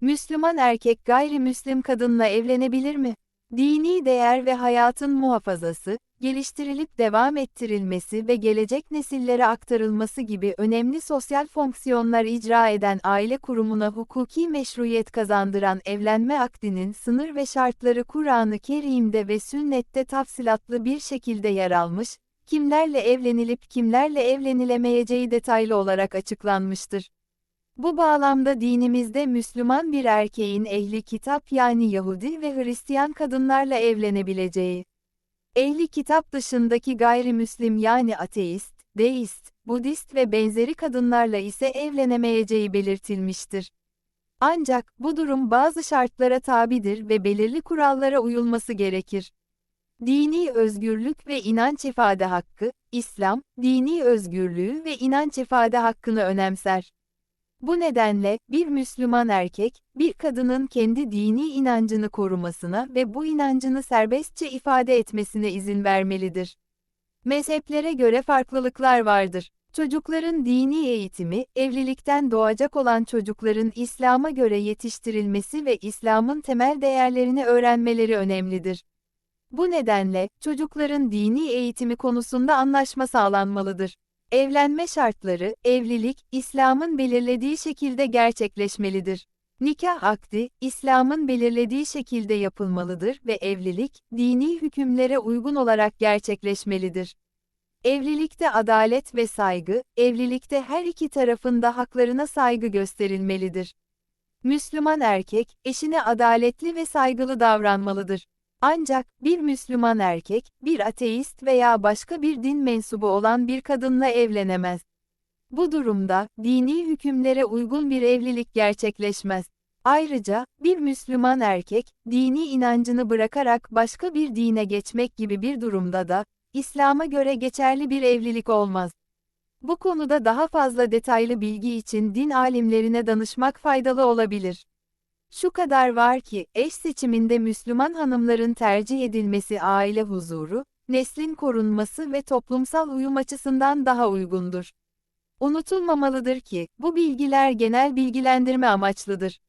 Müslüman erkek gayrimüslim kadınla evlenebilir mi? Dini değer ve hayatın muhafazası, geliştirilip devam ettirilmesi ve gelecek nesillere aktarılması gibi önemli sosyal fonksiyonlar icra eden aile kurumuna hukuki meşruiyet kazandıran evlenme akdinin sınır ve şartları Kur'an-ı Kerim'de ve sünnette tafsilatlı bir şekilde yer almış, kimlerle evlenilip kimlerle evlenilemeyeceği detaylı olarak açıklanmıştır. Bu bağlamda dinimizde Müslüman bir erkeğin ehli kitap yani Yahudi ve Hristiyan kadınlarla evlenebileceği, ehli kitap dışındaki gayrimüslim yani ateist, deist, Budist ve benzeri kadınlarla ise evlenemeyeceği belirtilmiştir. Ancak bu durum bazı şartlara tabidir ve belirli kurallara uyulması gerekir. Dini özgürlük ve inanç ifade hakkı, İslam, dini özgürlüğü ve inanç ifade hakkını önemser. Bu nedenle, bir Müslüman erkek, bir kadının kendi dini inancını korumasına ve bu inancını serbestçe ifade etmesine izin vermelidir. Mezheplere göre farklılıklar vardır. Çocukların dini eğitimi, evlilikten doğacak olan çocukların İslam'a göre yetiştirilmesi ve İslam'ın temel değerlerini öğrenmeleri önemlidir. Bu nedenle, çocukların dini eğitimi konusunda anlaşma sağlanmalıdır. Evlenme şartları, evlilik, İslam'ın belirlediği şekilde gerçekleşmelidir. Nikah akdi, İslam'ın belirlediği şekilde yapılmalıdır ve evlilik, dini hükümlere uygun olarak gerçekleşmelidir. Evlilikte adalet ve saygı, evlilikte her iki tarafın da haklarına saygı gösterilmelidir. Müslüman erkek, eşine adaletli ve saygılı davranmalıdır. Ancak, bir Müslüman erkek, bir ateist veya başka bir din mensubu olan bir kadınla evlenemez. Bu durumda, dini hükümlere uygun bir evlilik gerçekleşmez. Ayrıca, bir Müslüman erkek, dini inancını bırakarak başka bir dine geçmek gibi bir durumda da, İslam'a göre geçerli bir evlilik olmaz. Bu konuda daha fazla detaylı bilgi için din alimlerine danışmak faydalı olabilir. Şu kadar var ki, eş seçiminde Müslüman hanımların tercih edilmesi aile huzuru, neslin korunması ve toplumsal uyum açısından daha uygundur. Unutulmamalıdır ki, bu bilgiler genel bilgilendirme amaçlıdır.